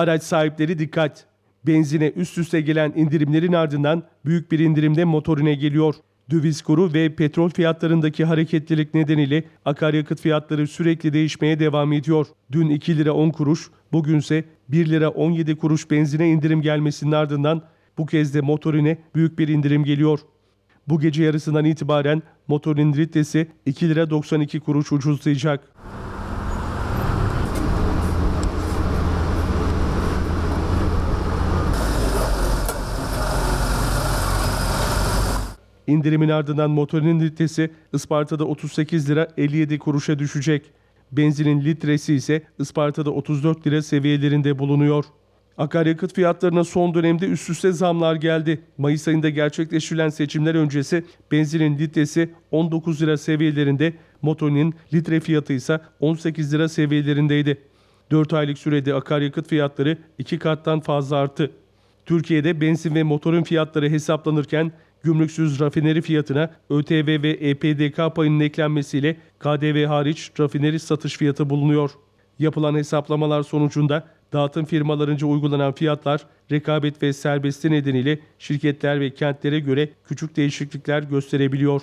Araç sahipleri dikkat. Benzine üst üste gelen indirimlerin ardından büyük bir indirimde motorine geliyor. Döviz kuru ve petrol fiyatlarındaki hareketlilik nedeniyle akaryakıt fiyatları sürekli değişmeye devam ediyor. Dün 2 lira 10 kuruş, bugünse 1 lira 17 kuruş benzine indirim gelmesinin ardından bu kez de motorine büyük bir indirim geliyor. Bu gece yarısından itibaren motorun litresi 2 lira 92 kuruş ucuzlayacak. İndirimin ardından motorinin litresi Isparta'da 38 lira 57 kuruşa düşecek. Benzinin litresi ise Isparta'da 34 lira seviyelerinde bulunuyor. Akaryakıt fiyatlarına son dönemde üst üste zamlar geldi. Mayıs ayında gerçekleştirilen seçimler öncesi benzinin litresi 19 lira seviyelerinde, motorinin litre fiyatı ise 18 lira seviyelerindeydi. 4 aylık sürede akaryakıt fiyatları 2 kattan fazla arttı. Türkiye'de benzin ve motorun fiyatları hesaplanırken gümrüksüz rafineri fiyatına ÖTV ve EPDK payının eklenmesiyle KDV hariç rafineri satış fiyatı bulunuyor. Yapılan hesaplamalar sonucunda dağıtım firmalarınca uygulanan fiyatlar rekabet ve serbestli nedeniyle şirketler ve kentlere göre küçük değişiklikler gösterebiliyor.